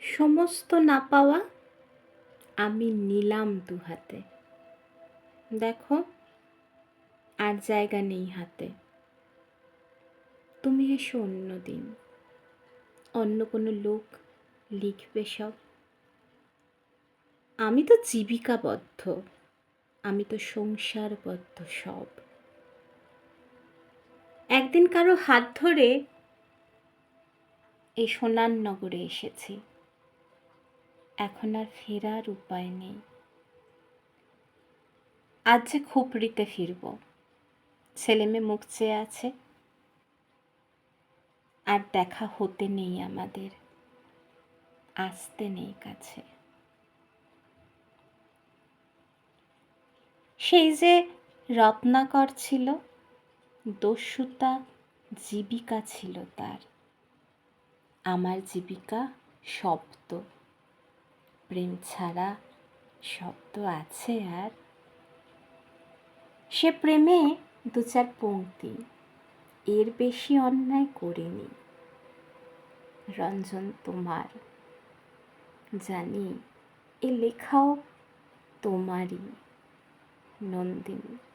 সমস্ত না পাওয়া আমি নিলাম দু হাতে। দেখো, আর জায়গা নেই হাতে। তুমি এসো অন্য দিন। অন্য কোনো লোক লিখবে সব। আমি তো জীবিকাবদ্ধ। আমি তো সংসারবদ্ধ সব। একদিন কারও হাত ধরে এই সোনার নগরে এসেছি। এখন আর ফেরার উপায় নেই। আজ যে খুপড়িতে ফিরব। ছেলে মেয়ে মুখ চেয়ে আছে। আর দেখা হতে নেই আমাদের। আসতে নেই কাছে। সেই যে রত্নাকর ছিল, দস্যুতা জীবিকা ছিল তার। আমার জীবিকা শব্দ। প্রেম ছাড়া শব্দ আছে আর? সে প্রেমে দু চার পঙ্ক্তি, এর বেশি অন্যায় করিনি। রঞ্জন তোমার, জানি এ লেখাও তোমারই, নন্দিনী।